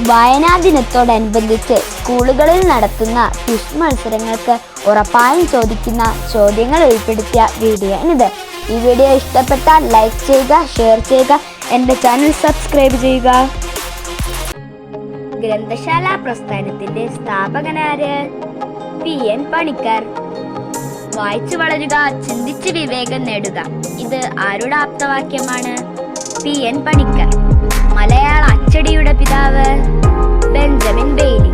വായനാ ദിനത്തോടനുബന്ധിച്ച് സ്കൂളുകളിൽ നടത്തുന്ന ക്വിസ് മത്സരങ്ങൾക്ക് ഉറപ്പായും ചോദിക്കുന്ന ചോദ്യങ്ങൾ ഉൾപ്പെടുത്തിയ വീഡിയോ ആണിത്. ഈ വീഡിയോ ഇഷ്ടപ്പെട്ടാൽ ലൈക്ക് ചെയ്യുക ഷെയർ ചെയ്യുക എന്റെ ചാനൽ സബ്സ്ക്രൈബ് ചെയ്യുക. ഗ്രന്ഥശാല പ്രസ്ഥാനത്തിന്റെ സ്ഥാപകനാര് പി. എൻ. പണിക്കർ. വായിച്ചു വളരുക ചിന്തിച്ച് വിവേകം നേടുക. ഇത് ആരുടെ ആപ്തവാക്യമാണ്? പി. എൻ. പണിക്കർ. മലയാള അച്ചടിയുടെ പിതാവ് ബെഞ്ചമിൻ ബെയ്ലി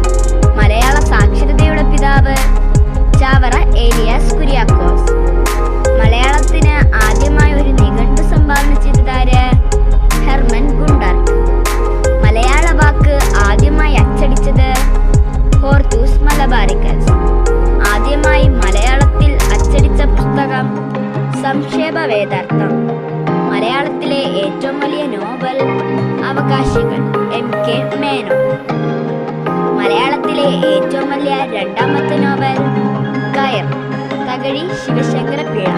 മലയാള സാക്ഷരതയുടെ പിതാവ് ചാവറ ഏലിയാസ് കുര്യാക്കോസ്. മലയാളത്തിന് ആദ്യമായി ഒരു നിഘണ്ടു സംഭാവന ചെയ്തതാര്? Hermann Gunder. മലയാള വാക്ക് ആദ്യമായി അച്ചടിച്ചത് ഹോർത്തൂസ് മലബാരിക്കൽ ആദ്യമായി മലയാളത്തിൽ അച്ചടിച്ച പുസ്തകം സംക്ഷേപ വേദാർത്ഥം മലയാളത്തിലെ ഏറ്റവും വലിയ നോവൽ അവകാശികൾ എം കെ മേനോൻ. മലയാളത്തിലെ ഏറ്റവും വലിയ രണ്ടാമത്തെ നോവൽ കയർ തകഴി ശിവശങ്കര പിഴ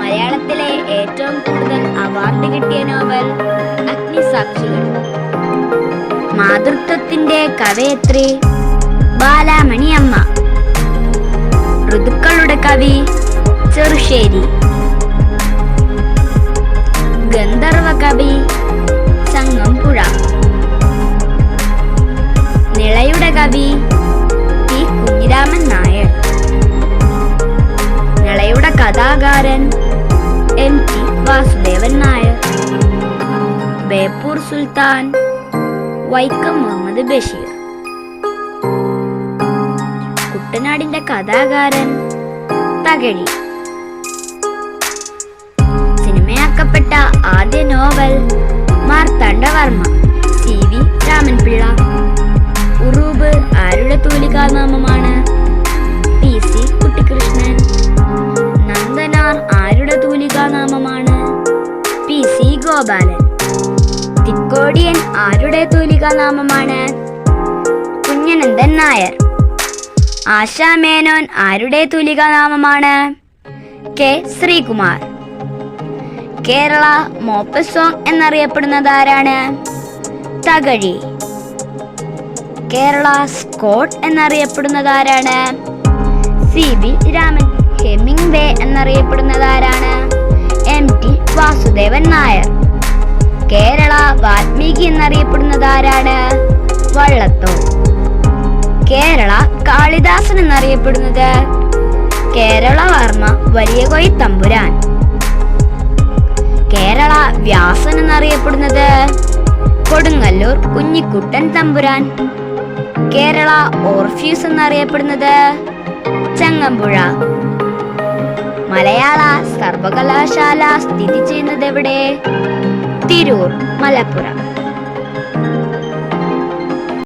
മലയാളത്തിലെ ഏറ്റവും കൂടുതൽ അവാർഡ് കിട്ടിയ നോവൽ അഗ്നിസാക്ഷികൾ. മാതൃത്വത്തിന്റെ കവയത്രി ബാലാമണിയമ്മ. ഋതുക്കളുടെ കവി ചെറുശ്ശേരി. ഗന്ധർവ കവി കവി പി കുഞ്ഞിരാമൻ നായർ. നിളയുടെ കഥാകാരൻ എം ടി വാസുദേവൻ നായർ. ബേപ്പൂർ സുൽത്താൻ വൈക്കം മുഹമ്മദ് ബഷീർ. കുട്ടനാടിന്റെ കഥാകാരൻ തകഴി. സിനിമയാക്കപ്പെട്ട ആദ്യ novel Marthandavarma C V Ramanpillai. തൂലികാനാമമാണ് P. C. Gopalan. Thikkodiyan ആരുടെ തൂലികാനാമമാണ്? കുഞ്ഞനന്ദൻ നായർ. ആശാ മേനോൻ ആരുടെ തൂലികാനാമമാണ്? K. Sreekumar. Kerala Maupassant എന്നറിയപ്പെടുന്നത് ആരാണ്? തകഴി. കേരള സ്കോട്ട് എന്നറിയപ്പെടുന്നത് ആരാണ്? C. B Raman. Hemingway എന്നറിയപ്പെടുന്നത് ആരാണ്? വാസുദേവൻ നായർ. കേരള വാൽമീകി എന്നറിയപ്പെടുന്നത് ആരാണ് വള്ളത്തോൾ. കേരള കാളിദാസൻ എന്നറിയപ്പെടുന്നത്? കേരളവർമ്മ വലിയ കൊയ് തമ്പുരാൻ. കേരള വ്യാസൻ എന്നറിയപ്പെടുന്നത്? കൊടുങ്ങല്ലൂർ കുഞ്ഞിക്കുട്ടൻ തമ്പുരാൻ. കേരള ഓർഫ്യൂസ് എന്നറിയപ്പെടുന്നത്? ചങ്ങമ്പുഴ. മലയാള സർവകലാശാല സ്ഥിതി ചെയ്യുന്നത് എവിടെ തിരൂർ മലപ്പുറം.